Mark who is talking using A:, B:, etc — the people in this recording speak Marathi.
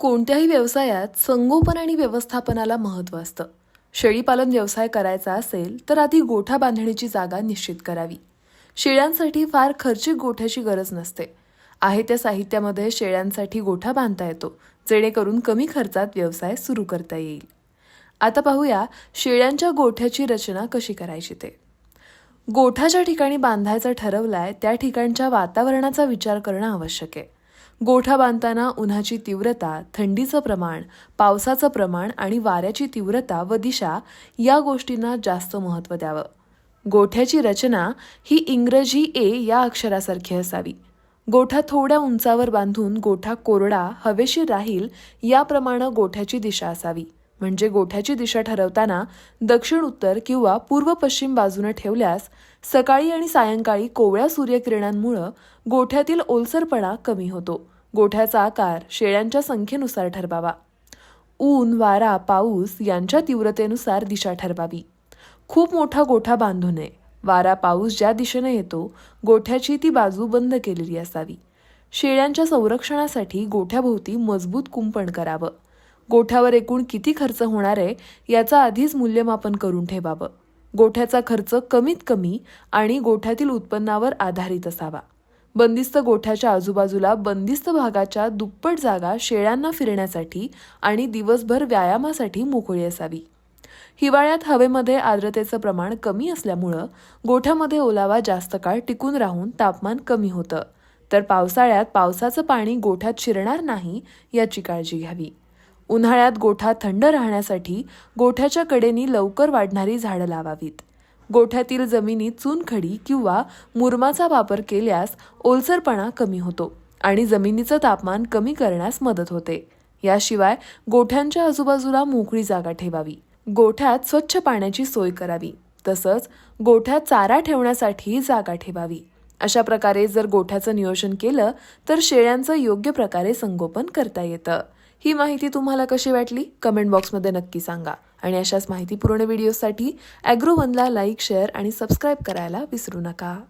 A: कोणत्याही व्यवसायात संगोपन आणि व्यवस्थापनाला महत्त्व असतं. शेळीपालन व्यवसाय करायचा असेल तर आधी गोठा बांधण्याची जागा निश्चित करावी. शेळ्यांसाठी फार खर्चिक गोठ्याची गरज नसते. आहे त्या साहित्यामध्ये शेळ्यांसाठी गोठा बांधता येतो जेणेकरून कमी खर्चात व्यवसाय सुरू करता येईल. आता पाहूया शेळ्यांच्या गोठ्याची रचना कशी करायची ते. गोठा ज्या ठिकाणी बांधायचा ठरवलाय त्या ठिकाणच्या वातावरणाचा विचार करणं आवश्यक आहे. गोठा बांधताना उन्हाची तीव्रता थंडीचं प्रमाण पावसाचं प्रमाण आणि वाऱ्याची तीव्रता व दिशा या गोष्टींना जास्त महत्त्व द्यावं. गोठ्याची रचना ही इंग्रजी ए या अक्षरासारखी असावी. गोठा थोड्या उंचावर बांधून गोठा कोरडा हवेशीर राहील याप्रमाणे गोठ्याची दिशा असावी. म्हणजे गोठ्याची दिशा ठरवताना दक्षिण उत्तर किंवा पूर्व पश्चिम बाजूने ठेवल्यास सकाळी आणि सायंकाळी कोवळ्या सूर्यकिरणांमुळं गोठ्यातील ओलसरपणा कमी होतो. गोठ्याचा आकार शेळ्यांच्या संख्येनुसार ठरवावा. ऊन वारा पाऊस यांच्या तीव्रतेनुसार दिशा ठरवावी. खूप मोठा गोठा बांधू नये. वारा पाऊस ज्या दिशेने येतो गोठ्याची ती बाजू बंद केलेली असावी. शेळ्यांच्या संरक्षणासाठी गोठ्याभोवती मजबूत कुंपण करावं. गोठ्यावर एकूण किती खर्च होणार आहे याचं आधीच मूल्यमापन करून ठेवावं. गोठ्याचा खर्च कमीत कमी आणि गोठ्यातील उत्पन्नावर आधारित असावा. बंदिस्त गोठ्याच्या आजूबाजूला बंदिस्त भागाच्या दुप्पट जागा शेळ्यांना फिरण्यासाठी आणि दिवसभर व्यायामासाठी मोकळी असावी. हिवाळ्यात हवेमध्ये आर्द्रतेचं प्रमाण कमी असल्यामुळं गोठ्यामध्ये ओलावा जास्त काळ टिकून राहून तापमान कमी होतं. तर पावसाळ्यात पावसाचं पाणी गोठ्यात शिरणार नाही याची काळजी घ्यावी. उन्हाळ्यात गोठा थंड राहण्यासाठी गोठ्याच्या कडेनी लवकर वाढणारी झाडं लावावीत. गोठ्यातील जमिनीत चुनखडी किंवा मुरमाचा वापर केल्यास ओलसरपणा कमी होतो आणि जमिनीचं तापमान कमी करण्यास मदत होते. याशिवाय गोठ्यांच्या आजूबाजूला मोकळी जागा ठेवावी. गोठ्यात स्वच्छ पाण्याची सोय करावी. तसंच गोठ्यात चारा ठेवण्यासाठी जागा ठेवावी. अशा प्रकारे जर गोठ्याचं नियोजन केलं तर शेळ्यांचं योग्य प्रकारे संगोपन करता येतं. ही माहिती तुम्हाला कशी वाटली? कमेंट बॉक्समध्ये नक्की सांगा. आणि अशाच माहितीपूर्ण व्हिडिओसाठी ॲग्रो वनला लाईक शेअर आणि सबस्क्राईब करायला विसरू नका.